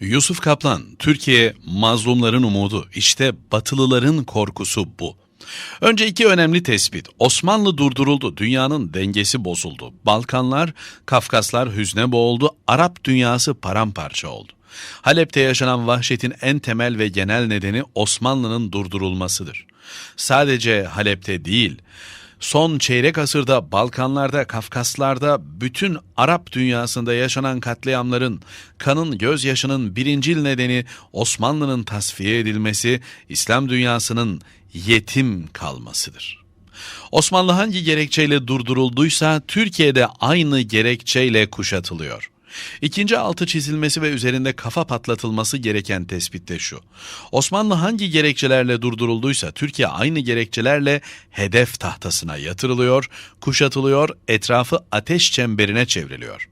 Yusuf Kaplan, Türkiye mazlumların umudu, işte Batılıların korkusu bu. Önce iki önemli tespit. Osmanlı durduruldu, dünyanın dengesi bozuldu. Balkanlar, Kafkaslar hüzne boğuldu, Arap dünyası paramparça oldu. Halep'te yaşanan vahşetin en temel ve genel nedeni Osmanlı'nın durdurulmasıdır. Sadece Halep'te değil, son çeyrek asırda Balkanlarda, Kafkaslarda bütün Arap dünyasında yaşanan katliamların, kanın gözyaşının birincil nedeni Osmanlı'nın tasfiye edilmesi, İslam dünyasının yetim kalmasıdır. Osmanlı hangi gerekçeyle durdurulduysa Türkiye'de aynı gerekçeyle kuşatılıyor. İkinci altı çizilmesi ve üzerinde kafa patlatılması gereken tespit de şu. Osmanlı hangi gerekçelerle durdurulduysa Türkiye aynı gerekçelerle hedef tahtasına yatırılıyor, kuşatılıyor, etrafı ateş çemberine çevriliyor.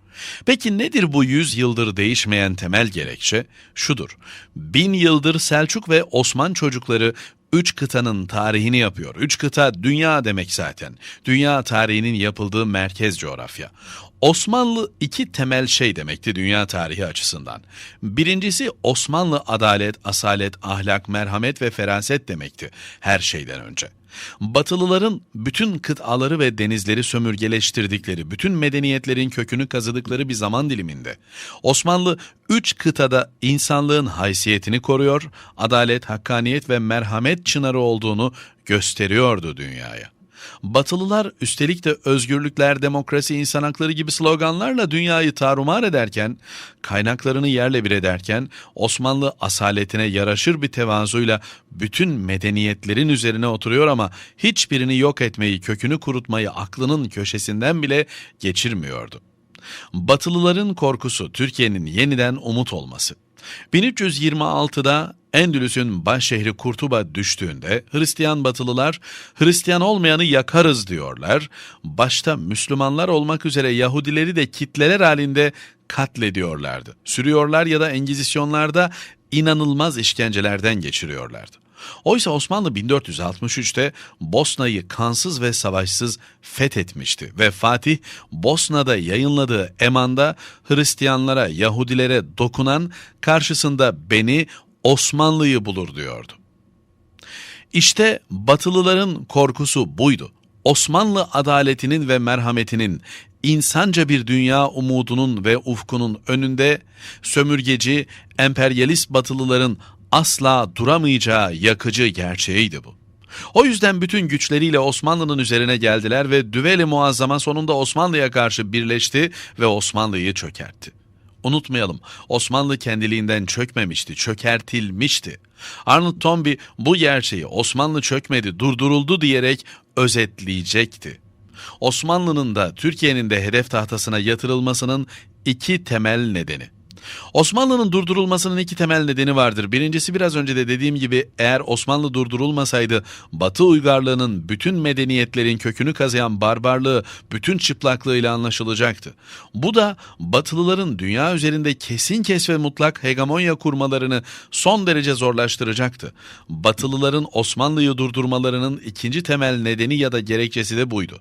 Peki nedir bu yüz yıldır değişmeyen temel gerekçe? Şudur, bin yıldır Selçuk ve Osman çocukları üç kıtanın tarihini yapıyor. Üç kıta dünya demek zaten. Dünya tarihinin yapıldığı merkez coğrafya. Osmanlı iki temel şey demekti dünya tarihi açısından. Birincisi Osmanlı adalet, asalet, ahlak, merhamet ve feraset demekti her şeyden önce. Batılıların bütün kıtaları ve denizleri sömürgeleştirdikleri, bütün medeniyetlerin kökünü kazıdıkları bir zaman diliminde Osmanlı üç kıtada insanlığın haysiyetini koruyor, adalet, hakkaniyet ve merhamet çınarı olduğunu gösteriyordu dünyaya. Batılılar üstelik de özgürlükler, demokrasi, insan hakları gibi sloganlarla dünyayı tarumar ederken, kaynaklarını yerle bir ederken Osmanlı asaletine yaraşır bir tevazuyla bütün medeniyetlerin üzerine oturuyor ama hiçbirini yok etmeyi, kökünü kurutmayı aklının köşesinden bile geçirmiyordu. Batılıların korkusu Türkiye'nin yeniden umut olması. 1326'da Endülüs'ün baş şehri Kurtuba düştüğünde Hristiyan Batılılar Hristiyan olmayanı yakarız diyorlar. Başta Müslümanlar olmak üzere Yahudileri de kitleler halinde katlediyorlardı. Sürüyorlar ya da engizisyonlarda inanılmaz işkencelerden geçiriyorlardı. Oysa Osmanlı 1463'te Bosna'yı kansız ve savaşsız fethetmişti ve Fatih Bosna'da yayınladığı emanda Hristiyanlara, Yahudilere dokunan karşısında beni Osmanlı'yı bulur diyordu. İşte Batılıların korkusu buydu. Osmanlı adaletinin ve merhametinin insanca bir dünya umudunun ve ufkunun önünde sömürgeci, emperyalist batılıların asla duramayacağı yakıcı gerçeğiydi bu. O yüzden bütün güçleriyle Osmanlı'nın üzerine geldiler ve Düveli Muazzama sonunda Osmanlı'ya karşı birleşti ve Osmanlı'yı çökertti. Unutmayalım Osmanlı kendiliğinden çökmemişti, çökertilmişti. Arnold Toynbee bu gerçeği Osmanlı çökmedi, durduruldu diyerek özetleyecekti. Osmanlı'nın da Türkiye'nin de hedef tahtasına yatırılmasının iki temel nedeni. Osmanlı'nın durdurulmasının iki temel nedeni vardır. Birincisi biraz önce de dediğim gibi eğer Osmanlı durdurulmasaydı Batı uygarlığının bütün medeniyetlerin kökünü kazıyan barbarlığı bütün çıplaklığıyla anlaşılacaktı. Bu da Batılıların dünya üzerinde kesin kes ve mutlak hegemonya kurmalarını son derece zorlaştıracaktı. Batılıların Osmanlı'yı durdurmalarının ikinci temel nedeni ya da gerekçesi de buydu.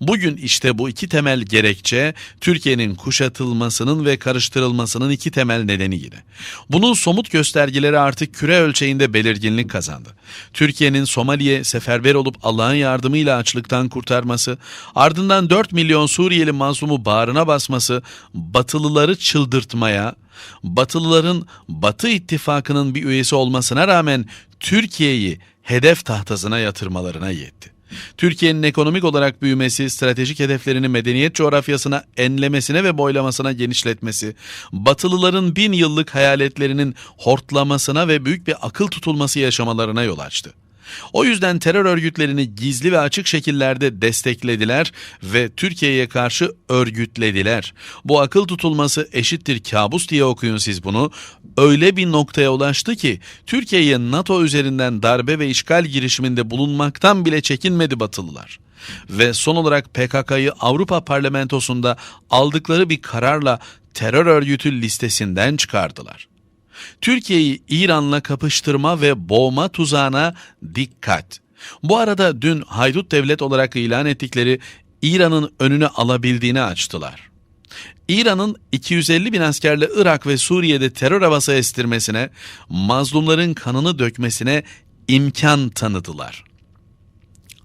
Bugün işte bu iki temel gerekçe Türkiye'nin kuşatılmasının ve karıştırılmasının iki temel nedeni yine. Bunun somut göstergeleri artık küre ölçeğinde belirginlik kazandı. Türkiye'nin Somali'ye seferber olup Allah'ın yardımıyla açlıktan kurtarması, ardından 4 milyon Suriyeli mazlumu bağrına basması, batılıları çıldırtmaya, Batılıların Batı ittifakının bir üyesi olmasına rağmen Türkiye'yi hedef tahtasına yatırmalarına yetti. Türkiye'nin ekonomik olarak büyümesi, stratejik hedeflerini medeniyet coğrafyasına enlemesine ve boylamasına genişletmesi, Batılıların bin yıllık hayaletlerinin hortlamasına ve büyük bir akıl tutulması yaşamalarına yol açtı. O yüzden terör örgütlerini gizli ve açık şekillerde desteklediler ve Türkiye'ye karşı örgütlediler. Bu akıl tutulması eşittir kabus diye okuyun siz bunu. Öyle bir noktaya ulaştı ki Türkiye'ye NATO üzerinden darbe ve işgal girişiminde bulunmaktan bile çekinmedi Batılılar ve son olarak PKK'yı Avrupa Parlamentosu'nda aldıkları bir kararla terör örgütü listesinden çıkardılar. Türkiye'yi İran'la kapıştırma ve boğma tuzağına dikkat. Bu arada dün haydut devlet olarak ilan ettikleri İran'ın önünü alabildiğini açtılar. İran'ın 250 bin askerle Irak ve Suriye'de terör havası estirmesine, mazlumların kanını dökmesine imkan tanıdılar.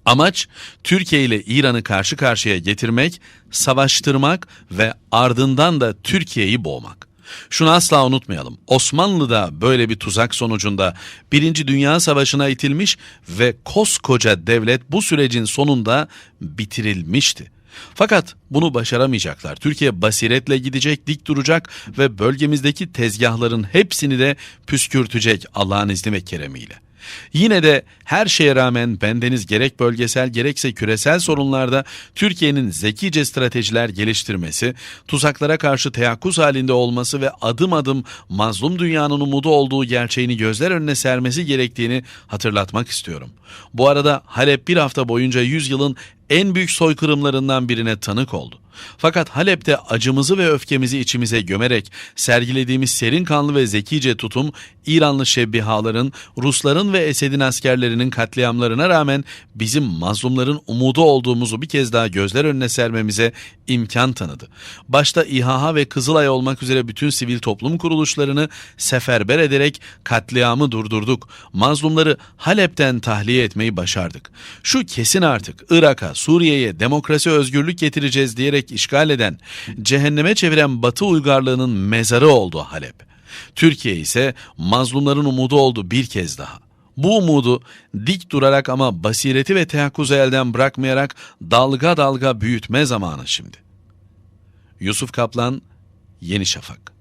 Amaç Türkiye ile İran'ı karşı karşıya getirmek, savaştırmak ve ardından da Türkiye'yi boğmak. Şunu asla unutmayalım. Osmanlı da böyle bir tuzak sonucunda Birinci Dünya Savaşı'na itilmiş ve koskoca devlet bu sürecin sonunda bitirilmişti. Fakat bunu başaramayacaklar. Türkiye basiretle gidecek, dik duracak ve bölgemizdeki tezgahların hepsini de püskürtecek Allah'ın izni ve keremiyle. Yine de her şeye rağmen bendeniz gerek bölgesel gerekse küresel sorunlarda Türkiye'nin zekice stratejiler geliştirmesi, tuzaklara karşı teyakkuz halinde olması ve adım adım mazlum dünyanın umudu olduğu gerçeğini gözler önüne sermesi gerektiğini hatırlatmak istiyorum. Bu arada Halep bir hafta boyunca 100 yılın en büyük soykırımlarından birine tanık oldu. Fakat Halep'te acımızı ve öfkemizi içimize gömerek sergilediğimiz serin kanlı ve zekice tutum İranlı şebbihaların, Rusların ve Esed'in askerlerinin katliamlarına rağmen bizim mazlumların umudu olduğumuzu bir kez daha gözler önüne sermemize imkan tanıdı. Başta İHA ve Kızılay olmak üzere bütün sivil toplum kuruluşlarını seferber ederek katliamı durdurduk. Mazlumları Halep'ten tahliye etmeyi başardık. Şu kesin artık Irak'a, Suriye'ye demokrasi özgürlük getireceğiz diyerek işgal eden, cehenneme çeviren Batı uygarlığının mezarı oldu Halep. Türkiye ise mazlumların umudu oldu bir kez daha. Bu umudu dik durarak ama basireti ve teyakkuzu elden bırakmayarak dalga dalga büyütme zamanı şimdi. Yusuf Kaplan, Yeni Şafak